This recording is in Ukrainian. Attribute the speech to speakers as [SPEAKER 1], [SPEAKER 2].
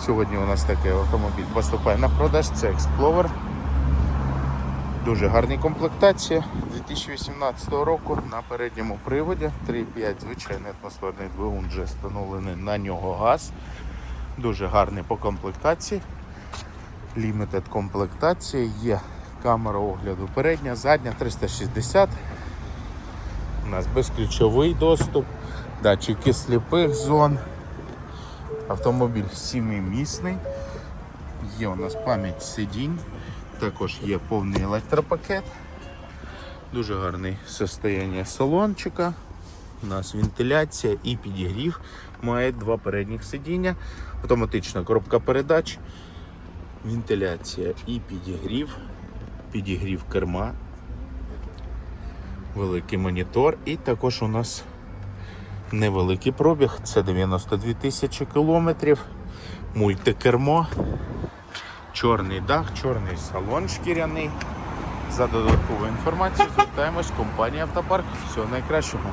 [SPEAKER 1] Сьогодні у нас такий автомобіль поступає на продаж. Це Explorer. Дуже гарні комплектації 2018 року на передньому приводі 3,5 звичайний атмосферний двигун вже встановлений на нього газ. Дуже гарний по комплектації. Limited комплектація. Є камера огляду передня, задня 360. У нас безключовий доступ, датчики сліпих зон. Автомобіль сімимісний. Є у нас пам'ять сидінь, також є повний електропакет. Дуже гарне состояння салончика. У нас вентиляція і підігрів. Має два передніх сидіння, автоматична коробка передач, вентиляція і підігрів, підігрів керма, великий монітор і також у нас невеликий пробіг, це 92 тисячі кілометрів, мультикермо, чорний дах, чорний салон шкіряний. За додаткову інформацію звертаємось в компанію Автопарк. Всього найкращого.